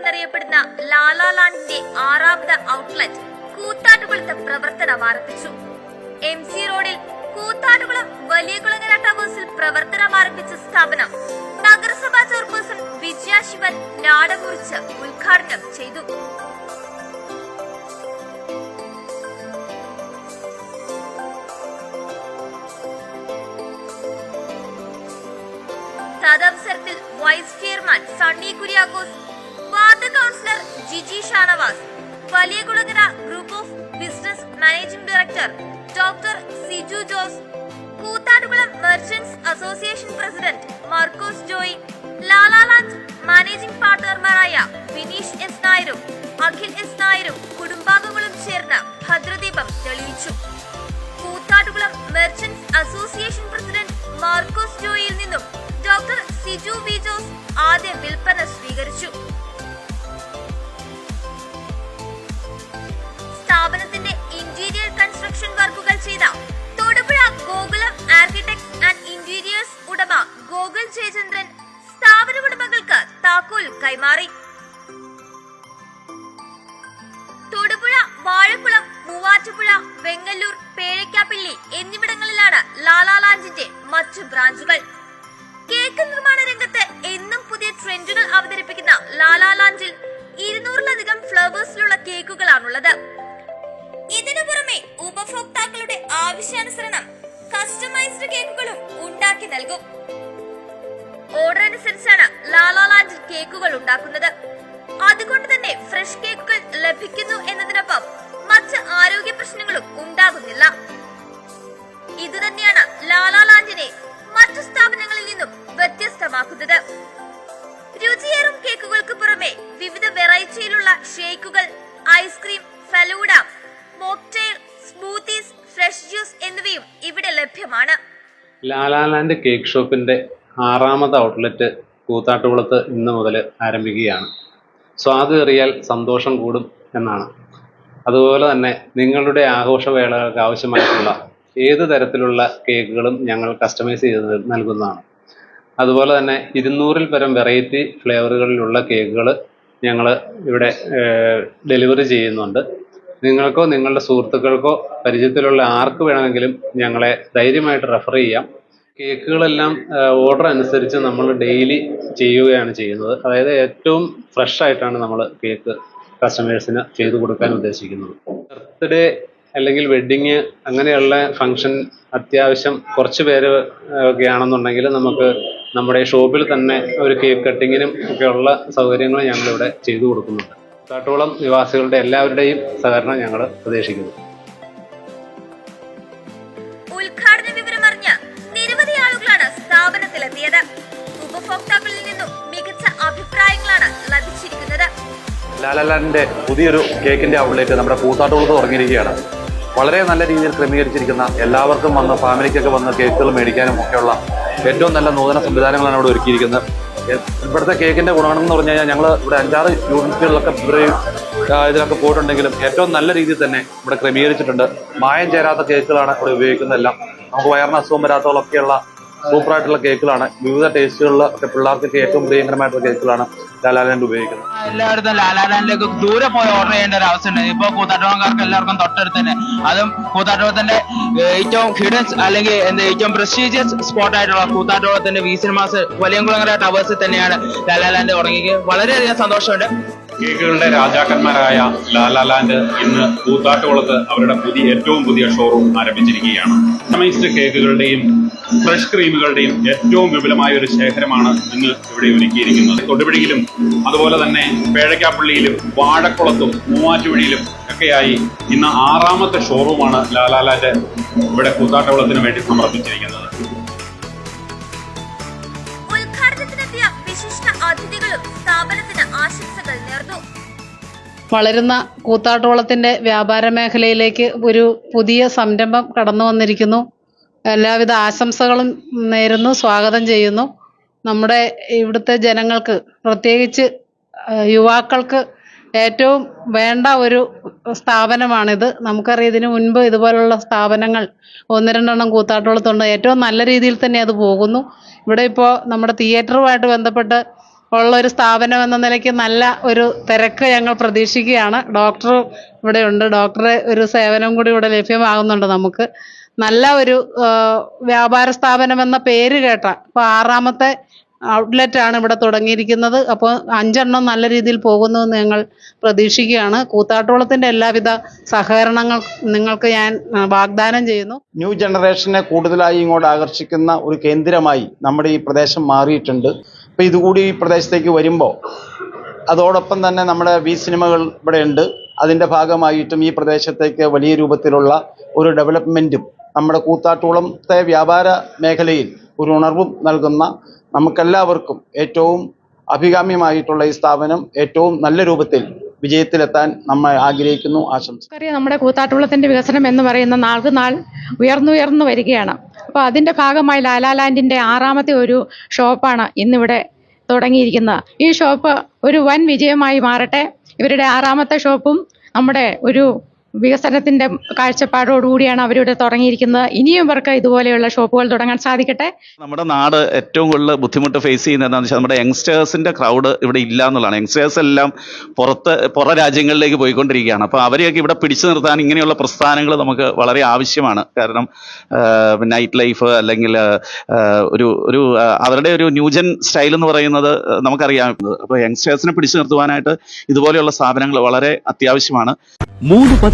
എന്നറിയപ്പെടുന്ന ലാലാലാൻഡിന്റെ ആറാമത് ഔട്ട്ലെറ്റ് കൂത്താട്ടുകുളത്ത് പ്രവർത്തനം ആരംഭിച്ചു. എം സി റോഡിൽ കൂത്താട്ടുകുളം വലിയ കുളങ്ങര ടവേഴ്സിൽ പ്രവർത്തനം ആരംഭിച്ച സ്ഥാപനം നഗരസഭാ ചെയർപേഴ്സൺ വിജയ ശിവൻ നാടകുറിച്ച് ഉദ്ഘാടനം ചെയ്തു. തദവസരത്തിൽ vice chairman Sunny Kuriakose councillor Jiji Shanavas Valiyakulangara group of business managing director doctor Siju Jose Koothattukulam merchants association president Markose Joy Lalaland managing പാർട്ണർമാരായ Vineesh S നായരും അഖിൽ എസ് നായരും കുടുംബാംഗങ്ങളും ചേർന്ന് വെങ്ങല്ലൂർ പേഴയ്ക്കാപ്പിള്ളി എന്നിവിടങ്ങളിലാണ് ലാലാ ലാലാലാൻഡിന്റെ മറ്റു ബ്രാഞ്ചുകൾ. കേക്ക് നിർമ്മാണ രംഗത്ത് എന്നും പുതിയ ട്രെൻഡുകൾ അവതരിപ്പിക്കുന്ന ലാലാ ലാലാലാൻഡിൽ ഇരുന്നൂറിലധികം ഫ്ലവേഴ്സിലുള്ള കേക്കുകളാണുള്ളത്. ഇതിനു പുറമെ ഉപഭോക്താക്കളുടെ ആവശ്യാനുസരണം കസ്റ്റമൈസ്ഡ് കേക്കുകളും ഉണ്ടാക്കി നൽകും. ഓർഡർ അനുസരിച്ചാണ് ലാലാ ലാലാലാൻഡിൽ കേക്കുകൾ ഉണ്ടാക്കുന്നത്. അതുകൊണ്ട് തന്നെ ഫ്രഷ് കേക്കുകൾ ലഭിക്കുന്നു എന്നതിനൊപ്പം മറ്റ് ആരോഗ്യ പ്രശ്നങ്ങളും ഉണ്ടാകുന്നില്ല. ഇത് തന്നെയാണ് ലാലാലാൻഡിനെ മറ്റു സ്ഥാപനങ്ങളിൽ നിന്നും വ്യത്യസ്തമാക്കുന്നത്. രുചിയേറും കേക്കുകൾക്ക് പുറമെ വിവിധ വെറൈറ്റിയിലുള്ള ഷേക്കുകൾ ice cream falooda mocktail smoothies fresh juice എന്നിവയും ഇവിടെ ലഭ്യമാണ്. ലാലാലാൻഡ് കേക്ക് ഷോപ്പിന്റെ ആറാമത് ഔട്ട്ലെറ്റ് കൂത്താട്ടുകുളത്ത് ഇന്ന് മുതൽ ആരംഭിക്കുകയാണ്. സ്വാദ് അറിയാൽ സന്തോഷം കൂടും എന്നാണ് അതുപോലെ തന്നെ നിങ്ങളുടെ ആഘോഷവേളകൾക്ക് ആവശ്യമായിട്ടുള്ള ഏത് തരത്തിലുള്ള കേക്കുകളും ഞങ്ങൾ കസ്റ്റമൈസ് ചെയ്ത് നൽകുന്നതാണ്. അതുപോലെ തന്നെ ഇരുന്നൂറിൽ പരം വെറൈറ്റി ഫ്ലേവറുകളിലുള്ള കേക്കുകൾ ഞങ്ങൾ ഇവിടെ ഡെലിവറി ചെയ്യുന്നുണ്ട്. നിങ്ങൾക്കോ നിങ്ങളുടെ സുഹൃത്തുക്കൾക്കോ പരിചയത്തിലുള്ള ആർക്ക് വേണമെങ്കിലും ഞങ്ങളെ ധൈര്യമായിട്ട് റെഫർ ചെയ്യാം. കേക്കുകളെല്ലാം ഓർഡർ അനുസരിച്ച് നമ്മൾ ഡെയിലി ചെയ്യുകയാണ് ചെയ്യുന്നത്. അതായത് ഏറ്റവും ഫ്രഷ് ആയിട്ടാണ് നമ്മൾ കേക്ക് കസ്റ്റമേഴ്സിന് ചെയ്തു കൊടുക്കാൻ ഉദ്ദേശിക്കുന്നത്. ബർത്ത്ഡേ അല്ലെങ്കിൽ വെഡ്ഡിങ് അങ്ങനെയുള്ള ഫംഗ്ഷൻ അത്യാവശ്യം കുറച്ച് പേര് ഒക്കെ ആണെന്നുണ്ടെങ്കിൽ നമുക്ക് നമ്മുടെ ഷോപ്പിൽ തന്നെ ഒരു കേക്ക് കട്ടിങ്ങിനും ഒക്കെയുള്ള സൗകര്യങ്ങൾ ഞങ്ങളിവിടെ ചെയ്തു കൊടുക്കുന്നുണ്ട്. കാട്ടോളം നിവാസികളുടെ എല്ലാവരുടെയും സഹകരണം ഞങ്ങൾ പ്രതീക്ഷിക്കുന്നു. ലാലാലാൻഡിന്റെ പുതിയൊരു കേക്കിന്റെ ഔട്ട്ലെറ്റ് നമ്മുടെ പൂത്താട്ടുകുളത്ത് തുടങ്ങിയിരിക്കുകയാണ്. വളരെ നല്ല രീതിയിൽ ക്രമീകരിച്ചിരിക്കുന്ന എല്ലാവർക്കും വന്ന് ഫാമിലിക്കൊക്കെ വന്ന് കേക്കുകൾ മേടിക്കാനും ഒക്കെയുള്ള ഏറ്റവും നല്ല നൂതന സംവിധാനങ്ങളാണ് ഇവിടെ ഒരുക്കിയിരിക്കുന്നത്. ഇവിടുത്തെ കേക്കിന്റെ ഗുണമെന്ന് പറഞ്ഞു കഴിഞ്ഞാൽ ഞങ്ങൾ ഇവിടെ അഞ്ചാറ് യൂണിറ്റുകളിലൊക്കെ ഇവരെയും ഇതിലൊക്കെ പോയിട്ടുണ്ടെങ്കിലും ഏറ്റവും നല്ല രീതിയിൽ തന്നെ ഇവിടെ ക്രമീകരിച്ചിട്ടുണ്ട്. മായം ചേരാത്ത കേക്കുകളാണ് ഇവിടെ ഉപയോഗിക്കുന്നതെല്ലാം. നമുക്ക് വയറിന് അസുഖം വരാത്തതൊക്കെയുള്ള സൂപ്പറായിട്ടുള്ള കേക്കുകളാണ്. വിവിധ ടേസ്റ്റുകളിൽ ഒക്കെ പിള്ളേർക്കൊക്കെ ഏറ്റവും പ്രിയങ്കരമായിട്ടുള്ള കേക്കുകളാണ് ലാലാലാൻഡ് ഉപയോഗിക്കുന്നത്. എല്ലായിടത്തും ലാലാലാൻഡിലേക്ക് ദൂരെ പോയി ഓർഡർ ചെയ്യേണ്ട ഒരു അവസ്ഥ ഉണ്ട്. ഇപ്പൊ കൂത്താട്ടുകാർക്ക് എല്ലാവർക്കും തൊട്ടടുത്ത് തന്നെ. അതും കൂത്താട്ടുകുളത്തിന്റെ ഏറ്റവും ഹിഡൻസ് അല്ലെങ്കിൽ എന്താ ഏറ്റവും പ്രസ്റ്റീജിയസ് സ്പോട്ട് ആയിട്ടുള്ള കൂത്താട്ടുകുളത്തിന്റെ വി സിനിമാസ് വലിയകുളങ്ങര ടവേഴ്സിൽ തന്നെയാണ് ലാലാലാൻഡ് തുടങ്ങിയത് വളരെയധികം സന്തോഷമുണ്ട്. കേക്കുകളുടെ രാജാക്കന്മാരായ ലാലാലാൻഡ് ഇന്ന് കൂത്താട്ടുകുളത്ത് അവരുടെ പുതിയ ഏറ്റവും പുതിയ ഷോറൂം ആരംഭിച്ചിരിക്കുകയാണ്. കസ്റ്റമൈസ്ഡ് കേക്കുകളുടെയും ഫ്രഷ് ക്രീമുകളുടെയും ഏറ്റവും വിപുലമായ ഒരു ശേഖരമാണ് ഇന്ന് ഇവിടെ ഒരുക്കിയിരിക്കുന്നത്. തൊടുപുഴയിലും അതുപോലെ തന്നെ പേഴക്കാപ്പള്ളിയിലും വാഴക്കുളത്തും മൂവാറ്റുപുഴയിലും ഒക്കെയായി ഇന്ന് ആറാമത്തെ ഷോറൂമാണ് ലാലാലാൻഡ് ഇവിടെ കൂത്താട്ടുകുളത്തിന് വേണ്ടി സമർപ്പിച്ചിരിക്കുന്നത്. വളരുന്ന കൂത്താട്ടോളത്തിന്റെ വ്യാപാര മേഖലയിലേക്ക് ഒരു പുതിയ സംരംഭം കടന്നു വന്നിരിക്കുന്നു. എല്ലാവിധ ആശംസകളും നേരുന്നു സ്വാഗതം ചെയ്യുന്നു. നമ്മുടെ ഇവിടുത്തെ ജനങ്ങൾക്ക് പ്രത്യേകിച്ച് യുവാക്കൾക്ക് ഏറ്റവും വേണ്ട ഒരു സ്ഥാപനമാണിത്. നമുക്കറിയാം ഇതിനു മുൻപ് ഇതുപോലുള്ള സ്ഥാപനങ്ങൾ ഒന്ന് രണ്ടെണ്ണം കൂത്താട്ടോളത്തുണ്ട്. ഏറ്റവും നല്ല രീതിയിൽ തന്നെ അത് പോകുന്നു. ഇവിടെ ഇപ്പോൾ നമ്മുടെ തിയേറ്ററുമായിട്ട് ബന്ധപ്പെട്ട് ഉള്ള ഒരു സ്ഥാപനം എന്ന നിലയ്ക്ക് നല്ല ഒരു തിരക്ക് ഞങ്ങൾ പ്രതീക്ഷിക്കുകയാണ്. ഡോക്ടർ ഇവിടെ ഉണ്ട്. ഡോക്ടറെ ഒരു സേവനം കൂടി ഇവിടെ ലഭ്യമാകുന്നുണ്ട് നമുക്ക്. നല്ല ഒരു വ്യാപാര സ്ഥാപനം എന്ന പേര് കേട്ട ഇപ്പോൾ ആറാമത്തെ ഔട്ട്ലെറ്റ് ആണ് ഇവിടെ തുടങ്ങിയിരിക്കുന്നത്. അപ്പോൾ അഞ്ചെണ്ണം നല്ല രീതിയിൽ പോകുന്നുവെന്ന് ഞങ്ങൾ പ്രതീക്ഷിക്കുകയാണ്. കൂത്താട്ടോളത്തിന്റെ എല്ലാവിധ സഹകരണങ്ങൾ നിങ്ങൾക്ക് ഞാൻ വാഗ്ദാനം ചെയ്യുന്നു. ന്യൂ ജനറേഷനെ കൂടുതലായി ഇങ്ങോട്ട് ആകർഷിക്കുന്ന ഒരു കേന്ദ്രമായി നമ്മുടെ ഈ പ്രദേശം മാറിയിട്ടുണ്ട്. അപ്പോൾ ഇതുകൂടി ഈ പ്രദേശത്തേക്ക് വരുമ്പോൾ അതോടൊപ്പം തന്നെ നമ്മുടെ വി സിനിമകൾ ഇവിടെയുണ്ട്. അതിന്റെ ഭാഗമായിട്ടും ഈ പ്രദേശത്തേക്ക് വലിയ രൂപത്തിലുള്ള ഒരു ഡെവലപ്മെന്റും നമ്മുടെ കൂത്താട്ടുകുളത്തെ വ്യാപാര മേഖലയിൽ ഒരു ഉണർവും നൽകുന്ന നമുക്കെല്ലാവർക്കും ഏറ്റവും അഭികാമ്യമായിട്ടുള്ള ഈ സ്ഥാപനം ഏറ്റവും നല്ല രൂപത്തിൽ വിജയത്തിലെത്താൻ നമ്മൾ ആഗ്രഹിക്കുന്നു. ആശംസിക്കുന്നു. നമ്മുടെ കൂത്താട്ടുകുളത്തിന്റെ വികസനം എന്ന് പറയുന്ന നാൾക്ക് നാൾ ഉയർന്നുയർന്നു വരികയാണ്. അപ്പോൾ അതിന്റെ ഭാഗമായി ലാലാലാൻഡിന്റെ ആറാമത്തെ ഒരു ഷോപ്പാണ് ഇന്നിവിടെ തുടങ്ങിയിരിക്കുന്നത്. ഈ ഷോപ്പ് ഒരു വൻ വിജയമായി മാറട്ടെ. ഇവരുടെ ആറാമത്തെ ഷോപ്പും നമ്മുടെ ഒരു വികസനത്തിന്റെ കാഴ്ചപ്പാടോടുകൂടിയാണ് അവരിവിടെ തുടങ്ങിയിരിക്കുന്നത്. ഇനിയും ഇവർക്ക് ഇതുപോലെയുള്ള ഷോപ്പുകൾ തുടങ്ങാൻ സാധിക്കട്ടെ? നമ്മുടെ നാട് ഏറ്റവും കൂടുതൽ ബുദ്ധിമുട്ട് ഫേസ് ചെയ്യുന്നത് എന്താണെന്ന് വെച്ചാൽ നമ്മുടെ യങ്സ്റ്റേഴ്സിന്റെ ക്രൗഡ് ഇവിടെ ഇല്ല എന്നുള്ളതാണ്. യങ്സ്റ്റേഴ്സ് എല്ലാം പുറത്ത് പുറ രാജ്യങ്ങളിലേക്ക് പോയിക്കൊണ്ടിരിക്കുകയാണ്. അപ്പോൾ അവരെയൊക്കെ ഇവിടെ പിടിച്ചു നിർത്താൻ ഇങ്ങനെയുള്ള പ്രസ്ഥാനങ്ങൾ നമുക്ക് വളരെ ആവശ്യമാണ്. കാരണം നൈറ്റ് ലൈഫ് അല്ലെങ്കിൽ ഒരു ഒരു അവരുടെ ഒരു ന്യൂജൻ സ്റ്റൈൽ എന്ന് പറയുന്നത് നമുക്കറിയാം. അപ്പോൾ യങ്സ്റ്റേഴ്സിനെ പിടിച്ചു നിർത്തുവാനായിട്ട് ഇതുപോലെയുള്ള സ്ഥാപനങ്ങൾ വളരെ അത്യാവശ്യമാണ്. മൂന്ന്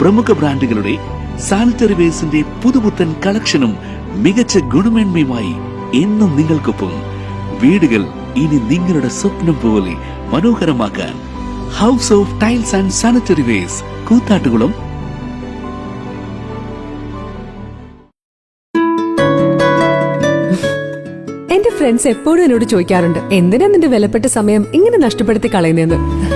പ്രമുഖ ബ്രാൻഡുകളുടെ സാനിറ്ററി വേസിന്റെ പുതുപുത്തൻ കളക്ഷനും മികച്ച ഗുണമേന്മയുമായി എന്നും നിങ്ങൾക്കൊപ്പം. വീടുകൾ ഇനി നിങ്ങളുടെ സ്വപ്നം പോലെ മനോഹരമാക്കാൻ house of tiles and sanitary wares Koothattukulam. എന്റെ ഫ്രണ്ട്സ് എപ്പോഴും എന്നോട് ചോദിക്കാറുണ്ട് എന്തിനാ നിന്റെ വിലപ്പെട്ട സമയം ഇങ്ങനെ നഷ്ടപ്പെടുത്തി കളയുന്നതെന്ന്?